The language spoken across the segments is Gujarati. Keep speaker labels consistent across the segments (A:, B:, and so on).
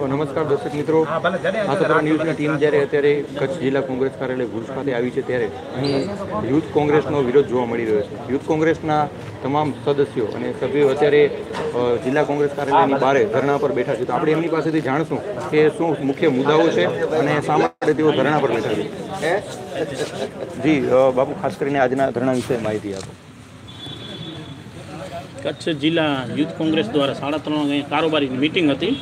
A: નમસ્કાર દર્શક મિત્રો. આશાપુરા ન્યૂઝની ટીમ જ્યારે અત્યારે કચ્છ જિલ્લા કોંગ્રેસ કાર્યાલય ભુજ ખાતે આવી છે ત્યારે અહીં યુથ કોંગ્રેસનો વિરોધ જોવા મળી રહ્યો છે. યુથ કોંગ્રેસના તમામ સદસ્યો અને સભ્યો અત્યારે જિલ્લા કોંગ્રેસ કાર્યાલયની બહાર ધરણા પર બેઠા છે. તો આપણે એમની પાસેથી જાણશું કે શું મુખ્ય મુદ્દાઓ છે અને શા માટે તેઓ ધરણા પર બેઠા છે. જી બાપુ ખાસ કરીને આજના ધરણા વિશે માહિતી આપો.
B: કચ્છ જિલ્લા યુથ કોંગ્રેસ દ્વારા સાડા ત્રણ કારોબારીની મિટિંગ હતી.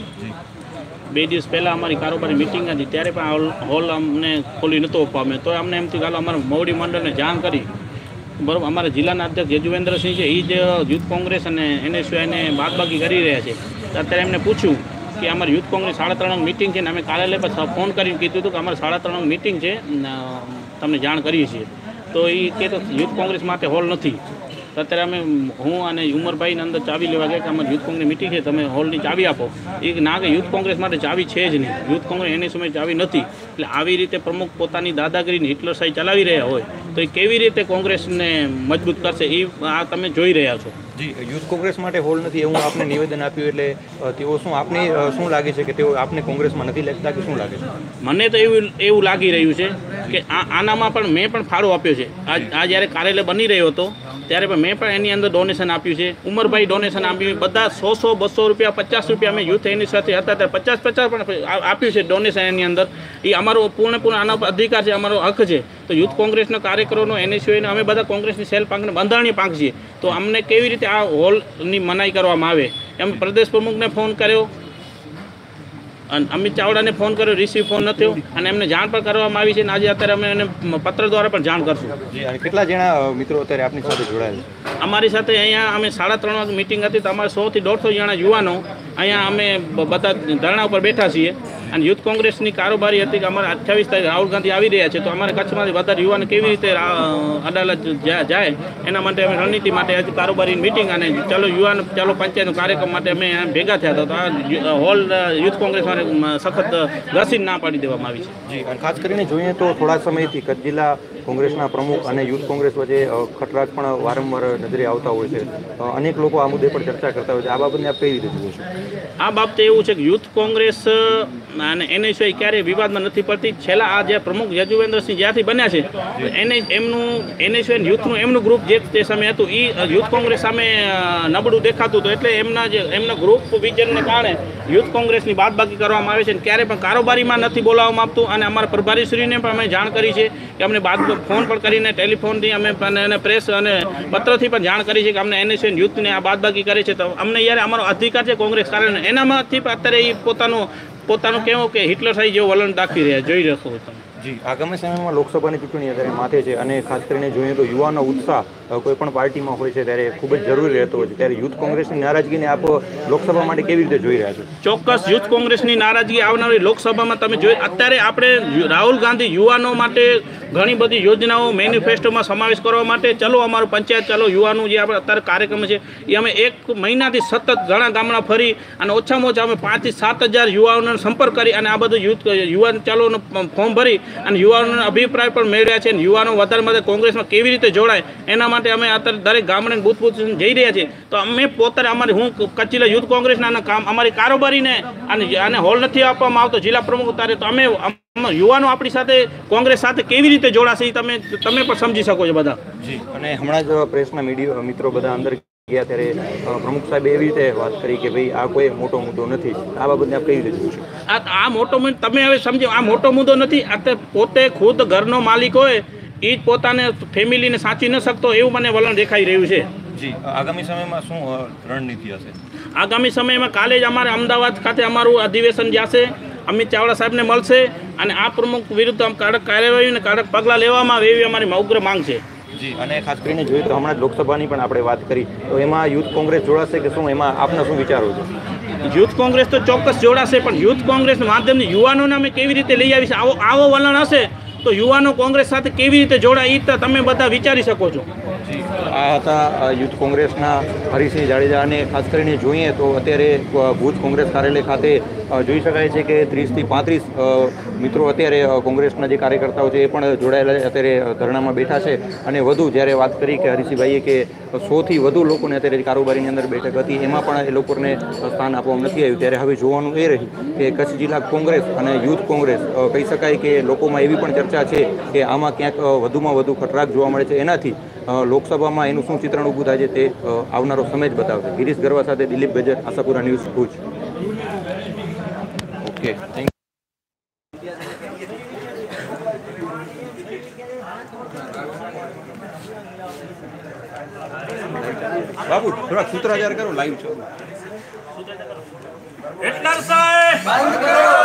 B: બે દિવસ પહેલાં અમારી કારોબારી મિટિંગ હતી, ત્યારે પણ હોલ હોલ અમને ખોલી નહોતો પામે તો અમને એમથી ગાલો અમારા મોવડી મંડળને જાણ કરી. બરાબર, અમારા જિલ્લાના અધ્યક્ષ યજુવેન્દ્રસિંહ છે એ જ યુથ કોંગ્રેસ અને એનએસયુઆઈને બાદબાકી કરી રહ્યા છે. અત્યારે એમને પૂછ્યું કે અમારી યુથ કોંગ્રેસ સાડા ત્રણ મિટિંગ છે ને અમે કાલે પછી ફોન કરીને કીધું હતું કે અમારે સાડા ત્રણ મિટિંગ છે તમને જાણ કરીએ છીએ. તો એ કહેતો યુથ કોંગ્રેસ માટે હોલ નથી. તો અત્યારે અમે હું અને ઉમરભાઈને અંદર ચાવી લેવા ગયા કે અમારી યુથ કોંગ્રેસ મિટિંગ છે તમે હોલની ચાવી આપો. એ ના કે યુથ કોંગ્રેસ માટે ચાવી છે જ નહીં. યુથ કોંગ્રેસ એની સમય ચાવી નથી. એટલે આવી રીતે પ્રમુખ પોતાની દાદાગીરીને હિટલર હિટલરશાહી ચલાવી રહ્યા હોય તો એ કેવી રીતે કોંગ્રેસને મજબૂત કરશે? એ આ તમે જોઈ રહ્યા છો.
A: જી યુથ કોંગ્રેસ માટે હોલ નથી એવું આપને નિવેદન આપ્યું એટલે તેઓ શું આપને શું લાગે છે કે તેઓ આપને કોંગ્રેસમાં નથી લેતા કે શું લાગે છે?
B: મને તો એવું એવું લાગી રહ્યું છે કે આ આનામાં પણ મેં પણ ફાળો આપ્યો છે. આ આ જ્યારે કાર્યાલય બની રહ્યો હતો ત્યારે પણ મેં પણ એની અંદર ડોનેશન આપ્યું છે. ઉમરભાઈ ડોનેશન આપ્યું બધા સો સો બસો રૂપિયા, પચાસ રૂપિયા અમે યુથ એની સાથે હતા. ત્યારે પચાસ પચાસ પણ આપ્યું છે ડોનેશન એની અંદર. એ અમારો પૂર્ણપૂર્ણ આના અધિકાર છે, અમારો હક છે. તો યુથ કોંગ્રેસના કાર્યકરોનો એનએસયુઆઈને અમે બધા કોંગ્રેસની સેલ પાંખને બંધારણીય પાંખ છીએ. તો અમને કેવી રીતે આ હોલની મનાઈ કરવામાં આવે? એમ પ્રદેશ પ્રમુખને ફોન કર્યો. અમિત ચાવડાને ફોન કર્યો રિસીવ ફોન ન થયો અને એમને જાણ પણ કરવામાં આવી છે અને આજે અત્યારે અમે એને પત્ર દ્વારા પણ જાણ કરશું.
A: કેટલા જણા મિત્રો અત્યારે આપની સાથે જોડાયેલા
B: અમારી સાથે અહીંયા અમે સાડા ત્રણ વાગે મિટિંગ હતી તો અમારે સોથી દોઢસો જણા યુવાનો અહીંયા અમે બધા ધરણા ઉપર બેઠા છીએ. અને યુથ કોંગ્રેસની કારોબારી હતી કે અમારે અઠ્યાવીસ તારીખ રાહુલ ગાંધી આવી રહ્યા છે, તો અમારે કચ્છમાંથી વધારે યુવાન કેવી રીતે અદાલત જાય? એના માટે અમે રણનીતિ માટે આજે કારોબારીની મિટિંગ અને ચાલો યુવાન, ચાલો પંચાયતનો કાર્યક્રમ માટે અમે ભેગા થયા હતા. તો આ હોલ યુથ કોંગ્રેસ સખત ઘસીને ના પાડી દેવામાં આવી છે.
A: જી ખાસ કરીને જોઈએ તો થોડા સમયથી કચ્છ જિલ્લા કોંગ્રેસના પ્રમુખ અને યુથ કોંગ્રેસ વચ્ચે ખટરાગ પણ વારંવાર નજરે આવતા હોય છે. અનેક લોકો આ મુદ્દે પર ચર્ચા કરતા હોય છે. આ બાબતને આપ કઈ રીતે જુઓ છો?
B: આ બાબતે એવું છે કે યુથ કોંગ્રેસ અને એનએસઆઈ ક્યારેય વિવાદમાં નથી પડતી. છેલ્લા આ જે પ્રમુખ યજુવેન્દ્રસિંહ જ્યાંથી બન્યા છે એને એમનું એનએસઆઈ યુથનું એમનું ગ્રુપ જે તે સામે હતું એ યુથ કોંગ્રેસ સામે નબળું દેખાતું હતું. એટલે એમના જે, એમના ગ્રુપ વિઝનને કારણે યુથ કોંગ્રેસની બાદબાકી કરવામાં આવે છે. અને ક્યારે પણ કારોબારીમાં નથી બોલાવવામાં આવતું. અને અમારા પ્રભારીશ્રીને પણ અમે જાણ કરી છે કે અમને બાદ ફોન પણ કરીને ટેલિફોનથી અમે એને પ્રેસ અને પત્રથી પણ જાણ કરી છે કે અમને એનએસએન યુથને આ બાદબાકી કરે છે. તો અમને યાર અમારો અધિકાર છે કોંગ્રેસ, કારણ એનામાંથી અત્યારે એ પોતાનું પોતાનું કેવું કે હિટલર સાહેબ જેવું વલણ દાખવી રહ્યા જોઈ રહ્યો તમે?
A: જી, આગામી સમયમાં લોકસભાની ચૂંટણી અત્યારે માથે છે અને ખાસ કરીને જોઈએ તો યુવાનો ઉત્સાહ કોઈ પણ પાર્ટીમાં હોય છે ત્યારે ખૂબ જ જરૂરી રહેતો હોય છે. ત્યારે યુથ કોંગ્રેસની નારાજગીને આપ લોકસભા માટે કેવી રીતે જોઈ રહ્યા છો?
B: ચોક્કસ યુથ કોંગ્રેસની નારાજગી આવનારી લોકસભામાં તમે જોઈ, અત્યારે આપણે રાહુલ ગાંધી યુવાનો માટે ઘણી બધી યોજનાઓ મેનિફેસ્ટોમાં સમાવેશ કરવા માટે, ચલો અમારું પંચાયત, ચાલો યુવાનો જે આપણે અત્યારે કાર્યક્રમ છે, એ અમે એક મહિનાથી સતત ઘણા ગામડા ફરી અને ઓછામાં ઓછા અમે પાંચથી સાત હજાર યુવાઓને સંપર્ક કરી અને આ બધું યુથ, યુવાન ચાલોનું ફોર્મ ભરી અને યુવાનોના અભિપ્રાય પણ મેળવ્યા છે અને યુવાનો વધારે વધારે કોંગ્રેસમાં કેવી રીતે જોડાય, એના માટે અમે અત્યારે દરેક ગામડે બૂથ બૂથ જઈ રહ્યા છીએ. તો અમે પોતાને અમારી, હું કચ્છ જિલ્લા યુથ કોંગ્રેસના કામ, અમારી કારોબારીને અને આને હોલ નથી આપવામાં આવતો, જિલ્લા પ્રમુખ તારે તો અમે યુવાનો આપણી સાથે, કોંગ્રેસ સાથે કેવી રીતે જોડાશે તમે તમે પણ સમજી શકો છો બધા.
A: જી, અને હમણાં જ પ્રેસના મીડિયા, મિત્રો બધા અંદર ગયા ત્યારે પ્રમુખ સાહેબે એવી રીતે વાત કરી કે ભાઈ આ કોઈ મોટો મુદ્દો નથી. આ બાબતને આપ કઈ રીતે જુઓ
B: આ આ મોટો મુદ્દો તમે હવે સમજો આ મોટો મુદ્દો નથી. આ પોતે ખુદ ઘરનો માલિક હોય એ જ પોતાને ફેમિલીને સાચી ન શકતો એવું મને વલણ દેખાઈ રહ્યું છે.
A: જી આગામી સમયમાં શું રણનીતિ હશે?
B: આગામી સમયમાં કાલે જ અમારે અમદાવાદ ખાતે અમારું અધિવેશન જશે. અમિત ચાવડા સાહેબને મળશે અને આ પ્રમુખ વિરુદ્ધ આમ કડક કાર્યવાહી અને કડક પગલાં લેવામાં આવે એવી અમારી ઉગ્ર માંગ છે.
A: અને ખાસ કરીને જોઈએ તો હમણાં લોકસભાની પણ આપણે વાત કરી. તો એમાં યુથ કોંગ્રેસ જોડાશે કે શું? એમાં આપના શું વિચારો છે?
B: યુથ કોંગ્રેસ તો ચોક્કસ જોડાશે, પણ યુથ કોંગ્રેસ માધ્યમથી યુવાનોને અમે કેવી રીતે લઈ આવીશું? આવો આવો વલણ હશે તો યુવાનો કોંગ્રેસ સાથે કેવી રીતે જોડાય એ તમે બધા વિચારી શકો છો.
A: આ હતા યુથ કોંગ્રેસના હરિસિંહ જાડેજા અને ખાસ કરીને જોઈએ તો અત્યારે ભુજ કોંગ્રેસ કાર્યાલય ખાતે જોઈ શકાય છે કે ત્રીસથી પાંત્રીસ મિત્રો અત્યારે કોંગ્રેસના જે કાર્યકર્તાઓ છે એ પણ જોડાયેલા અત્યારે ધરણામાં બેઠા છે. અને વધુ જ્યારે વાત કરી કે હરિસિંહભાઈએ કે સોથી વધુ લોકોને અત્યારે કારોબારીની અંદર બેઠક હતી, એમાં પણ એ લોકોને સ્થાન આપવામાં નથી આવ્યું. ત્યારે હવે જોવાનું એ રહી કે કચ્છ જિલ્લા કોંગ્રેસ અને યુથ કોંગ્રેસ કહી શકાય કે લોકોમાં એવી પણ ચર્ચા છે કે આમાં ક્યાંક વધુમાં વધુ ખટરાક જોવા મળે છે. એનાથી લોકસભામાં એનું શું ચિત્રણ ઊભું થાય છે તે આવનારો સમય જ બતાવશે. ગિરીશ ગરવા સાથે Dilip Gajar Ashapura news Bhuj. Okay thank Babu થોડા સૂત્રાચાર કરો લાઈવ છો
B: એટલા સાહેબ! બંધ કરો!